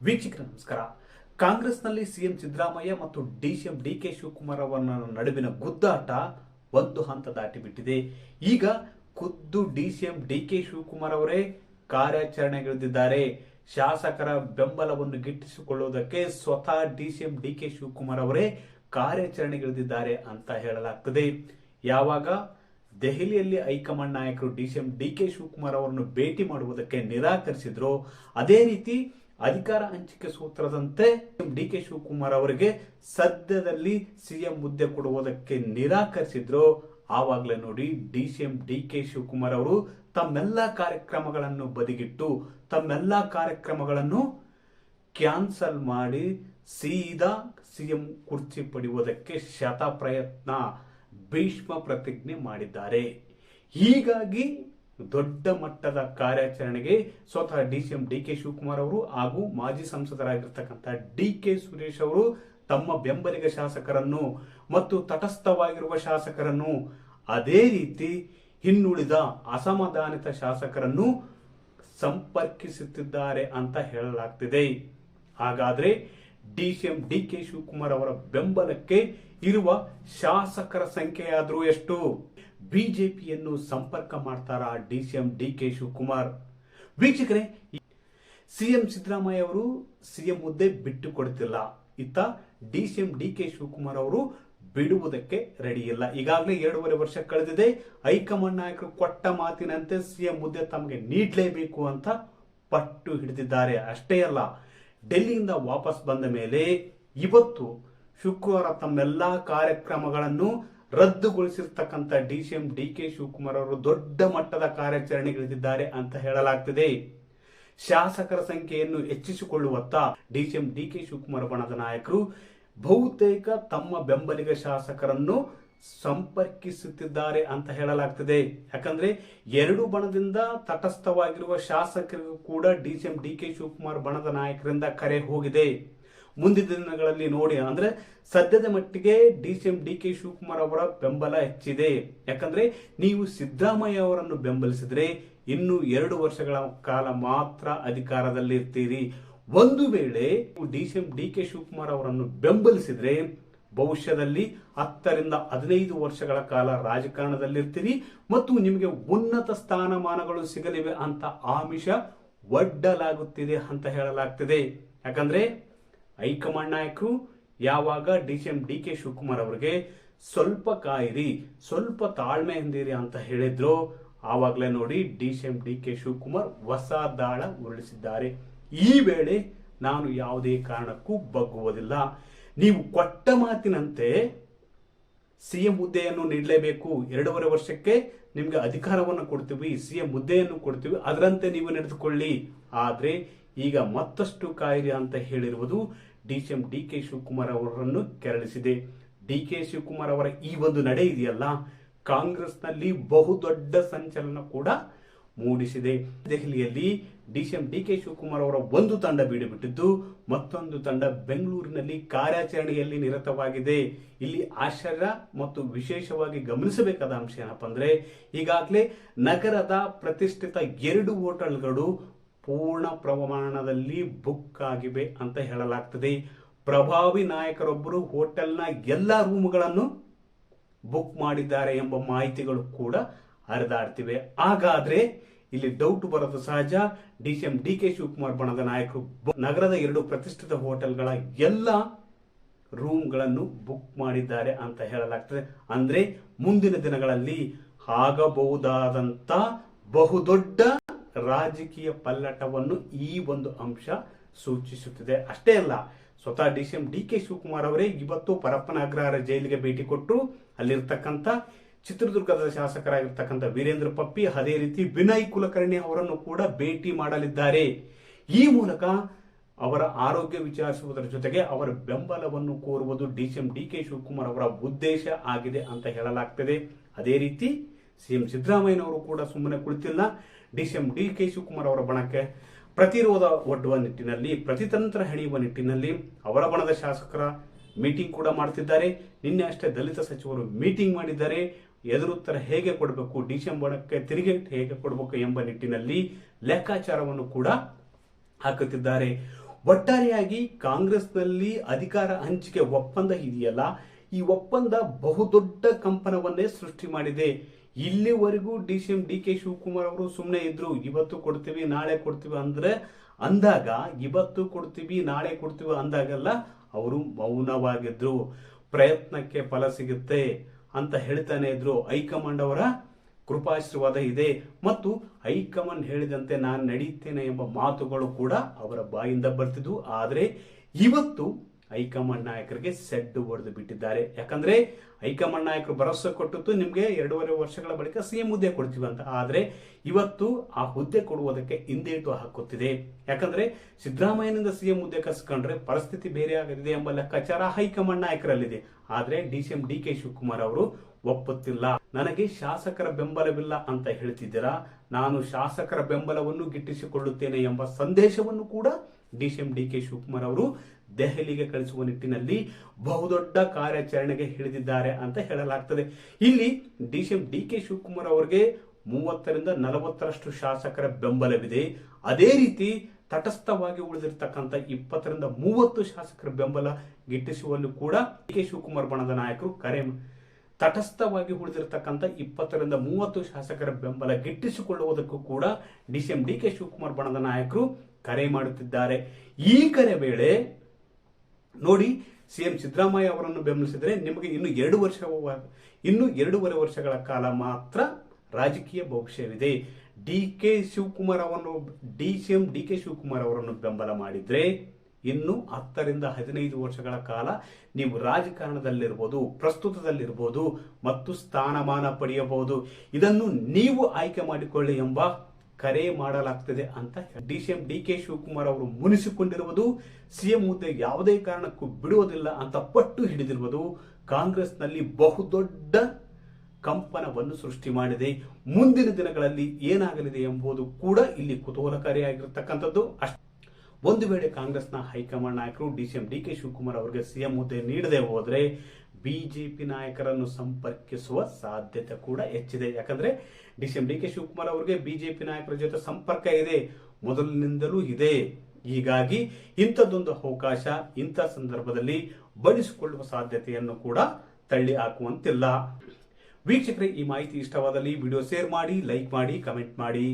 ವೀಕ್ಷಕರ, ನಮಸ್ಕಾರ. ಕಾಂಗ್ರೆಸ್ನಲ್ಲಿ ಸಿಎಂ ಸಿದ್ದರಾಮಯ್ಯ ಮತ್ತು ಡಿಸಿಎಂ ಡಿ ಕೆ ಶಿವಕುಮಾರ್ ಅವರ ನಡುವಿನ ಗುದ್ದಾಟ ಒಂದು ಹಂತ ದಾಟಿಬಿಟ್ಟಿದೆ. ಈಗ ಖುದ್ದು ಡಿಸಿಎಂ ಡಿ ಕೆ ಶಿವಕುಮಾರ್ ಅವರೇ ಕಾರ್ಯಾಚರಣೆಗಿಳಿದಿದ್ದಾರೆ ಶಾಸಕರ ಬೆಂಬಲವನ್ನು ಗಿಟ್ಟಿಸಿಕೊಳ್ಳುವುದಕ್ಕೆ ಸ್ವತಃ ಡಿಸಿಎಂ ಡಿ ಕೆ ಶಿವಕುಮಾರ್ ಅವರೇ ಕಾರ್ಯಾಚರಣೆಗಿಳಿದಿದ್ದಾರೆ ಅಂತ ಹೇಳಲಾಗ್ತದೆ. ಯಾವಾಗ? ದೆಹಲಿಯಲ್ಲಿ ಹೈಕಮಾಂಡ್ ನಾಯಕರು ಡಿಸಿಎಂ ಡಿ ಕೆ ಶಿವಕುಮಾರ್ ಅವರನ್ನು ಭೇಟಿ ಮಾಡುವುದಕ್ಕೆ ನಿರಾಕರಿಸಿದ್ರು. ಅದೇ ರೀತಿ ಅಧಿಕಾರ ಹಂಚಿಕೆ ಸೂತ್ರದಂತೆ ಡಿ ಕೆ ಶಿವಕುಮಾರ್ ಅವರಿಗೆ ಸದ್ಯದಲ್ಲಿ ಸಿಎಂ ಹುದ್ದೆ ಕೊಡುವುದಕ್ಕೆ ನಿರಾಕರಿಸಿದ್ರು. ಆವಾಗಲೇ ನೋಡಿ D CM D K Shivakumar ಅವರು ತಮ್ಮೆಲ್ಲ ಕಾರ್ಯಕ್ರಮಗಳನ್ನು ಬದಿಗಿಟ್ಟು ತಮ್ಮೆಲ್ಲ ಕಾರ್ಯಕ್ರಮಗಳನ್ನು ಕ್ಯಾನ್ಸಲ್ ಮಾಡಿ ಸೀದಾ ಸಿಎಂ ಕುರ್ಚಿ ಪಡೆಯುವುದಕ್ಕೆ ಶತ ಪ್ರಯತ್ನ ಭೀಷ್ಮ ಪ್ರತಿಜ್ಞೆ ಮಾಡಿದ್ದಾರೆ. ಹೀಗಾಗಿ ದೊಡ್ಡ ಮಟ್ಟದ ಕಾರ್ಯಾಚರಣೆಗೆ ಸ್ವತಃ D C M D K Shivakumar ಅವರು ಹಾಗೂ ಮಾಜಿ ಸಂಸದರಾಗಿರ್ತಕ್ಕಂಥ ಡಿ ಕೆ ಸುರೇಶ್ ಅವರು ತಮ್ಮ ಬೆಂಬಲಿಗ ಶಾಸಕರನ್ನು ಮತ್ತು ತಟಸ್ಥವಾಗಿರುವ ಶಾಸಕರನ್ನು ಅದೇ ರೀತಿ ಇನ್ನುಳಿದ ಅಸಮಾಧಾನಿತ ಶಾಸಕರನ್ನು ಸಂಪರ್ಕಿಸುತ್ತಿದ್ದಾರೆ ಅಂತ ಹೇಳಲಾಗ್ತಿದೆ. ಹಾಗಾದ್ರೆ ಎಂ ಡಿ ಕೆ ಶಿವಕುಮಾರ್ ಅವರ ಬೆಂಬಲಕ್ಕೆ ಇರುವ ಶಾಸಕರ ಸಂಖ್ಯೆಯಾದರೂ ಎಷ್ಟು? ಬಿಜೆಪಿಯನ್ನು ಸಂಪರ್ಕ ಮಾಡ್ತಾರಾ ಡಿಸಿಎಂ ಡಿ ಕೆ ಶಿವಕುಮಾರ್? ವೀಕ್ಷಕರೇ ಸಿಎಂ ಸಿದ್ದರಾಮಯ್ಯ ಅವರು ಸಿಎಂ ಹುದ್ದೆ ಬಿಟ್ಟು ಕೊಡ್ತಿಲ್ಲ. ಇತ್ತ ಡಿಸಿಎಂ ಡಿ ಕೆ ಶಿವಕುಮಾರ್ ಅವರು ಬಿಡುವುದಕ್ಕೆ ರೆಡಿ ಇಲ್ಲ. ಈಗಾಗಲೇ ಎರಡೂವರೆ ವರ್ಷ ಕಳೆದಿದೆ. ಹೈಕಮಾಂಡ್ ನಾಯಕರು ಕೊಟ್ಟ ಮಾತಿನಂತೆ ಸಿಎಂ ಹುದ್ದೆ ತಮಗೆ ನೀಡಲೇಬೇಕು ಅಂತ ಪಟ್ಟು ಹಿಡಿದಿದ್ದಾರೆ. ಅಷ್ಟೇ ಅಲ್ಲ, ಡೆಲ್ಲಿಯಿಂದ ವಾಪಸ್ ಬಂದ ಮೇಲೆ ಇವತ್ತು ಶುಕ್ರವಾರ ತಮ್ಮೆಲ್ಲ ಕಾರ್ಯಕ್ರಮಗಳನ್ನು ರದ್ದುಗೊಳಿಸಿರ್ತಕ್ಕಂಥ D C M D K Shivakumar ಅವರು ದೊಡ್ಡ ಮಟ್ಟದ ಕಾರ್ಯಾಚರಣೆಗಿಳಿದಿದ್ದಾರೆ ಅಂತ ಹೇಳಲಾಗ್ತಿದೆ. ಶಾಸಕರ ಸಂಖ್ಯೆಯನ್ನು ಹೆಚ್ಚಿಸಿಕೊಳ್ಳುವತ್ತ D C M D K Shivakumar ಬಣದ ನಾಯಕರು ಬಹುತೇಕ ತಮ್ಮ ಬೆಂಬಲಿಗ ಶಾಸಕರನ್ನು ಸಂಪರ್ಕಿಸುತ್ತಿದ್ದಾರೆ ಅಂತ ಹೇಳಲಾಗ್ತಿದೆ. ಯಾಕಂದ್ರೆ ಎರಡು ಬಣದಿಂದ ತಟಸ್ಥವಾಗಿರುವ ಶಾಸಕರಿಗೂ ಕೂಡ D C M D K Shivakumar ಬಣದ ನಾಯಕರಿಂದ ಕರೆ ಹೋಗಿದೆ. ಮುಂದಿನ ದಿನಗಳಲ್ಲಿ ನೋಡಿ, ಅಂದ್ರೆ ಸದ್ಯದ ಮಟ್ಟಿಗೆ D DCM D K Shivakumar ಅವರ ಬೆಂಬಲ ಹೆಚ್ಚಿದೆ. ಯಾಕಂದ್ರೆ ನೀವು ಸಿದ್ದರಾಮಯ್ಯ ಅವರನ್ನು ಬೆಂಬಲಿಸಿದ್ರೆ ಇನ್ನು ಎರಡು ವರ್ಷಗಳ ಕಾಲ ಮಾತ್ರ ಅಧಿಕಾರದಲ್ಲಿ ಇರ್ತೀರಿ. ಒಂದು ವೇಳೆ ಡಿಸಿಎಂ ಡಿ ಕೆ ಶಿವಕುಮಾರ್ ಅವರನ್ನು ಬೆಂಬಲಿಸಿದ್ರೆ ಭವಿಷ್ಯದಲ್ಲಿ ಹತ್ತರಿಂದ ಹದಿನೈದು ವರ್ಷಗಳ ಕಾಲ ರಾಜಕಾರಣದಲ್ಲಿರ್ತೀರಿ ಮತ್ತು ನಿಮಗೆ ಉನ್ನತ ಸ್ಥಾನಮಾನಗಳು ಸಿಗಲಿವೆ ಅಂತ ಆಮಿಷ ಒಡ್ಡಲಾಗುತ್ತಿದೆ ಅಂತ ಹೇಳಲಾಗ್ತಿದೆ. ಯಾಕಂದ್ರೆ ಹೈಕಮಾಂಡ್ ನಾಯಕರು ಯಾವಾಗ D C M D K Shivakumar ಅವರಿಗೆ ಸ್ವಲ್ಪ ಕಾಯಿರಿ, ಸ್ವಲ್ಪ ತಾಳ್ಮೆ ಹೊಂದಿರಿ ಅಂತ ಹೇಳಿದ್ರು, ಆವಾಗಲೇ ನೋಡಿ D C M D K Shivakumar ಹೊಸ ದಾಳ ಉರುಳಿಸಿದ್ದಾರೆ. ಈ ವೇಳೆ ನಾನು ಯಾವುದೇ ಕಾರಣಕ್ಕೂ ಬಗ್ಗುವುದಿಲ್ಲ. ನೀವು ಕೊಟ್ಟ ಮಾತಿನಂತೆ ಸಿಎಂ ಹುದ್ದೆಯನ್ನು ನೀಡಲೇಬೇಕು. ಎರಡೂವರೆ ವರ್ಷಕ್ಕೆ ನಿಮ್ಗೆ ಅಧಿಕಾರವನ್ನು ಕೊಡ್ತೀವಿ ಸಿಎಂ ಹುದ್ದೆಯನ್ನು ಕೊಡ್ತೀವಿ, ಅದರಂತೆ ನೀವು ನಡೆದುಕೊಳ್ಳಿ. ಆದ್ರೆ ಈಗ ಮತ್ತಷ್ಟು ಕಾಯಿರಿ ಅಂತ ಹೇಳಿರುವುದು D C M D K Shivakumar ಅವರನ್ನು ಕೆರಳಿಸಿದೆ. ಡಿ ಕೆ ಶಿವಕುಮಾರ್ ಅವರ ಈ ಒಂದು ನಡೆ ಇದೆಯಲ್ಲ, ಕಾಂಗ್ರೆಸ್ನಲ್ಲಿ ಬಹುದೊಡ್ಡ ಸಂಚಲನ ಕೂಡ ಮೂಡಿಸಿದೆ. ದೆಹಲಿಯಲ್ಲಿ ಡಿಸಿಎಂ ಡಿ ಕೆ ಶಿವಕುಮಾರ್ ಅವರ ಒಂದು ತಂಡ ಬೀಡುಬಿಟ್ಟಿದ್ದು, ಮತ್ತೊಂದು ತಂಡ ಬೆಂಗಳೂರಿನಲ್ಲಿ ಕಾರ್ಯಾಚರಣೆಯಲ್ಲಿ ನಿರತವಾಗಿದೆ. ಇಲ್ಲಿ ಆಶ್ಚರ್ಯ ಮತ್ತು ವಿಶೇಷವಾಗಿ ಗಮನಿಸಬೇಕಾದ ಅಂಶ ಏನಪ್ಪ ಅಂದರೆ ಈಗಾಗಲೇ ನಗರದ ಪ್ರತಿಷ್ಠಿತ ಎರಡು ಹೋಟೆಲ್ಗಳು ಪೂರ್ಣ ಪ್ರಮಾಣದಲ್ಲಿ ಬುಕ್ ಆಗಿವೆ ಅಂತ ಹೇಳಲಾಗ್ತದೆ. ಪ್ರಭಾವಿ ನಾಯಕರೊಬ್ಬರು ಹೋಟೆಲ್ನ ಎಲ್ಲ ರೂಮ್ಗಳನ್ನು ಬುಕ್ ಮಾಡಿದ್ದಾರೆ ಎಂಬ ಮಾಹಿತಿಗಳು ಕೂಡ ಹರಿದಾಡ್ತಿವೆ. ಹಾಗಾದ್ರೆ ಇಲ್ಲಿ ಡೌಟ್ ಬರೋದು ಸಹಜ. D C M D K Shivakumar ಬಣದ ನಾಯಕರು ನಗರದ ಎರಡು ಪ್ರತಿಷ್ಠಿತ ಹೋಟೆಲ್ಗಳ ಎಲ್ಲ ರೂಮ್ಗಳನ್ನು ಬುಕ್ ಮಾಡಿದ್ದಾರೆ ಅಂತ ಹೇಳಲಾಗ್ತದೆ. ಅಂದ್ರೆ ಮುಂದಿನ ದಿನಗಳಲ್ಲಿ ಆಗಬಹುದಾದಂಥ ಬಹುದೊಡ್ಡ ರಾಜಕೀಯ ಪಲ್ಲಟವನ್ನು ಈ ಒಂದು ಅಂಶ ಸೂಚಿಸುತ್ತಿದೆ. ಅಷ್ಟೇ ಅಲ್ಲ, ಸ್ವತಃ D C M D K Shivakumar ಅವರೇ ಇವತ್ತು ಪರಪ್ಪನ ಅಗ್ರಹಾರ ಜೈಲಿಗೆ ಭೇಟಿ ಕೊಟ್ಟು ಅಲ್ಲಿರ್ತಕ್ಕಂಥ ಚಿತ್ರದುರ್ಗದ ಶಾಸಕರಾಗಿರ್ತಕ್ಕಂಥ ವೀರೇಂದ್ರ ಪಪ್ಪಿ, ಅದೇ ರೀತಿ ವಿನಯ್ ಕುಲಕರ್ಣಿ ಅವರನ್ನು ಕೂಡ ಭೇಟಿ ಮಾಡಲಿದ್ದಾರೆ. ಈ ಮೂಲಕ ಅವರ ಆರೋಗ್ಯ ವಿಚಾರಿಸುವುದರ ಜೊತೆಗೆ ಅವರ ಬೆಂಬಲವನ್ನು ಕೋರುವುದು D C M D K Shivakumar ಅವರ ಉದ್ದೇಶ ಆಗಿದೆ ಅಂತ ಹೇಳಲಾಗ್ತದೆ. ಅದೇ ರೀತಿ ಸಿಎಂ ಸಿದ್ದರಾಮಯ್ಯನವರು ಕೂಡ ಸುಮ್ಮನೆ ಕುಳಿತಿಲ್ಲ. D C M D K Shivakumar ಅವರ ಬಣಕ್ಕೆ ಪ್ರತಿರೋಧ ಒಡ್ಡುವ ನಿಟ್ಟಿನಲ್ಲಿ, ಪ್ರತಿತಂತ್ರ ಹೆಣೆಯುವ ನಿಟ್ಟಿನಲ್ಲಿ ಅವರ ಬಣದ ಶಾಸಕರ ಮೀಟಿಂಗ್ ಕೂಡ ಮಾಡ್ತಿದ್ದಾರೆ. ನಿನ್ನೆ ಅಷ್ಟೇ ದಲಿತ ಸಚಿವರು ಮೀಟಿಂಗ್ ಮಾಡಿದ್ದಾರೆ. ಎದುರುತ್ತರ ಹೇಗೆ ಕೊಡಬೇಕು, ಡಿ ಸಿ ಎಂ ಬಣಕ್ಕೆ ತೆರಿಗೆ ಹೇಗೆ ಕೊಡಬೇಕು ಎಂಬ ನಿಟ್ಟಿನಲ್ಲಿ ಲೆಕ್ಕಾಚಾರವನ್ನು ಕೂಡ ಹಾಕುತ್ತಿದ್ದಾರೆ. ಒಟ್ಟಾರೆಯಾಗಿ ಕಾಂಗ್ರೆಸ್ನಲ್ಲಿ ಅಧಿಕಾರ ಹಂಚಿಕೆ ಒಪ್ಪಂದ ಇದೆಯಲ್ಲ, ಈ ಒಪ್ಪಂದ ಬಹುದೊಡ್ಡ ಕಂಪನವನ್ನೇ ಸೃಷ್ಟಿ ಮಾಡಿದೆ. ಇಲ್ಲಿವರೆಗೂ D C M D K Shivakumar ಅವರು ಸುಮ್ಮನೆ ಇದ್ರು, ಇವತ್ತು ಕೊಡ್ತೀವಿ, ನಾಳೆ ಕೊಡ್ತೀವಿ ಅಂದ್ರೆ ಅಂದಾಗ, ಇವತ್ತು ಕೊಡ್ತೀವಿ, ನಾಳೆ ಕೊಡ್ತೀವಿ ಅಂದಾಗೆಲ್ಲ ಅವರು ಮೌನವಾಗಿದ್ರು. ಪ್ರಯತ್ನಕ್ಕೆ ಫಲ ಸಿಗುತ್ತೆ ಅಂತ ಹೇಳ್ತಾನೆ ಇದ್ರು. ಹೈಕಮಾಂಡ್ ಅವರ ಕೃಪಾಶೀರ್ವಾದ ಇದೆ. ಮತ್ತು ಹೈಕಮಾಂಡ್ ಹೇಳಿದಂತೆ ನಾನು ನಡೀತೇನೆ ಎಂಬ ಮಾತುಗಳು ಕೂಡ ಅವರ ಬಾಯಿಂದ ಬರ್ತಿದ್ವು. ಆದರೆ, ಇವತ್ತು ಹೈಕಮಾಂಡ್ ನಾಯಕರಿಗೆ ಸೆಡ್ಡು ಹೊಡೆದು ಬಿಟ್ಟಿದ್ದಾರೆ. ಯಾಕಂದ್ರೆ ಹೈಕಮಾಂಡ್ ನಾಯಕರು ಭರವಸೆ ಕೊಟ್ಟಿತ್ತು ನಿಮಗೆ ಎರಡೂವರೆ ವರ್ಷಗಳ ಬಳಿಕ ಸಿಎಂ ಹುದ್ದೆ ಕೊಡ್ತೀವಿ ಅಂತ. ಆದರೆ ಇವತ್ತು ಆ ಹುದ್ದೆ ಕೊಡುವುದಕ್ಕೆ ಹಿಂದೇಟು ಹಾಕುತ್ತಿದೆ. ಯಾಕಂದ್ರೆ ಸಿದ್ದರಾಮಯ್ಯನಿಂದ ಸಿಎಂ ಹುದ್ದೆ ಕಸ್ಕೊಂಡ್ರೆ ಪರಿಸ್ಥಿತಿ ಬೇರೆ ಆಗಲಿದೆ ಎಂಬ ಲೆಕ್ಕಾಚಾರ ಹೈಕಮಾಂಡ್ ನಾಯಕರಲ್ಲಿದೆ. ಆದರೆ D C M D K Shivakumar ಅವರು ಒಪ್ಪುತ್ತಿಲ್ಲ. ನನಗೆ ಶಾಸಕರ ಬೆಂಬಲವಿಲ್ಲ ಅಂತ ಹೇಳ್ತಿದ್ದೀರಾ? ನಾನು ಶಾಸಕರ ಬೆಂಬಲವನ್ನು ಗಿಟ್ಟಿಸಿಕೊಳ್ಳುತ್ತೇನೆ ಎಂಬ ಸಂದೇಶವನ್ನು ಕೂಡ D C M D K Shivakumar ಅವರು ದೆಹಲಿಗೆ ಕಳಿಸುವ ನಿಟ್ಟಿನಲ್ಲಿ ಬಹುದೊಡ್ಡ ಕಾರ್ಯಾಚರಣೆಗೆ ಹಿಡಿದಿದ್ದಾರೆ ಅಂತ ಹೇಳಲಾಗ್ತದೆ. ಇಲ್ಲಿ D C M D K Shivakumar ಅವರಿಗೆ ಮೂವತ್ತರಿಂದ ನಲವತ್ತರಷ್ಟು ಶಾಸಕರ ಬೆಂಬಲವಿದೆ. ಅದೇ ರೀತಿ ತಟಸ್ಥವಾಗಿ ಉಳಿದಿರ್ತಕ್ಕಂಥ ಇಪ್ಪತ್ತರಿಂದ ಮೂವತ್ತು ಶಾಸಕರ ಬೆಂಬಲ ಗಿಟ್ಟಿಸುವಲ್ಲೂ ಕೂಡ ಡಿ ಕೆ ಶಿವಕುಮಾರ್ ಬಣದ ನಾಯಕರು ಕರೆ ತಟಸ್ಥವಾಗಿ ಉಳಿದಿರತಕ್ಕಂಥ ಇಪ್ಪತ್ತರಿಂದ ಮೂವತ್ತು ಶಾಸಕರ ಬೆಂಬಲ ಗಿಟ್ಟಿಸಿಕೊಳ್ಳುವುದಕ್ಕೂ ಕೂಡ D C M D K Shivakumar ಬಣದ ನಾಯಕರು ಕರೆ ಮಾಡುತ್ತಿದ್ದಾರೆ. ಈ ಕರೆ ವೇಳೆ ನೋಡಿ ಸಿಎಂ ಸಿದ್ದರಾಮಯ್ಯ ಅವರನ್ನು ಬೆಂಬಲಿಸಿದರೆ ನಿಮಗೆ ಇನ್ನು ಎರಡು ವರ್ಷ ಇನ್ನು ಎರಡೂವರೆ ವರ್ಷಗಳ ಕಾಲ ಮಾತ್ರ ರಾಜಕೀಯ ಭವಿಷ್ಯವಿದೆ. ಡಿ ಕೆ ಶಿವಕುಮಾರ್ ಅವರನ್ನು, D C M D K Shivakumar ಅವರನ್ನು ಬೆಂಬಲ ಮಾಡಿದರೆ ಇನ್ನು ಹತ್ತರಿಂದ ಹದಿನೈದು ವರ್ಷಗಳ ಕಾಲ ನೀವು ರಾಜಕಾರಣದಲ್ಲಿರ್ಬೋದು, ಪ್ರಸ್ತುತದಲ್ಲಿರ್ಬೋದು ಮತ್ತು ಸ್ಥಾನಮಾನ ಪಡೆಯಬಹುದು. ಇದನ್ನು ನೀವು ಆಯ್ಕೆ ಮಾಡಿಕೊಳ್ಳಿ ಎಂಬ ಕರೆ ಮಾಡಲಾಗ್ತದೆ ಅಂತ D C M D K Shivakumar ಅವರು ಮುನಿಸಿಕೊಂಡಿರುವುದು ಸಿಎಂ ಹುದ್ದೆ ಯಾವುದೇ ಕಾರಣಕ್ಕೂ ಬಿಡುವುದಿಲ್ಲ ಅಂತ ಪಟ್ಟು ಹಿಡಿದಿರುವುದು ಕಾಂಗ್ರೆಸ್ನಲ್ಲಿ ಬಹುದೊಡ್ಡ ಕಂಪನವನ್ನು ಸೃಷ್ಟಿ ಮಾಡಿದೆ. ಮುಂದಿನ ದಿನಗಳಲ್ಲಿ ಏನಾಗಲಿದೆ ಎಂಬುದು ಕೂಡ ಇಲ್ಲಿ ಕುತೂಹಲಕಾರಿಯಾಗಿರ್ತಕ್ಕಂಥದ್ದು. ಅಷ್ಟ. ಒಂದು ವೇಳೆ ಕಾಂಗ್ರೆಸ್ನ ಹೈಕಮಾಂಡ್ ನಾಯಕರು D C M D K Shivakumar ಅವರಿಗೆ ಸಿಎಂ ಹುದ್ದೆ ನೀಡದೆ ಹೋದ್ರೆ ಬಿಜೆಪಿ ನಾಯಕರನ್ನು ಸಂಪರ್ಕಿಸುವ ಸಾಧ್ಯತೆ ಕೂಡ ಹೆಚ್ಚಿದೆ. ಯಾಕಂದ್ರೆ D C D K Shivakumar ಅವರಿಗೆ ಬಿಜೆಪಿ ನಾಯಕರ ಜೊತೆ ಸಂಪರ್ಕ ಇದೆ. ಮೊದಲಿನಿಂದಲೂ ಇದೆ. ಹೀಗಾಗಿ ಇಂಥದ್ದೊಂದು ಅವಕಾಶ ಇಂಥ ಸಂದರ್ಭದಲ್ಲಿ ಬಳಸಿಕೊಳ್ಳುವ ಸಾಧ್ಯತೆಯನ್ನು ಕೂಡ ತಳ್ಳಿ ಹಾಕುವಂತಿಲ್ಲ. ವೀಕ್ಷಕರೇ, ಈ ಮಾಹಿತಿ ಇಷ್ಟವಾದಲ್ಲಿ ವಿಡಿಯೋ ಶೇರ್ ಮಾಡಿ, ಲೈಕ್ ಮಾಡಿ, ಕಮೆಂಟ್ ಮಾಡಿ.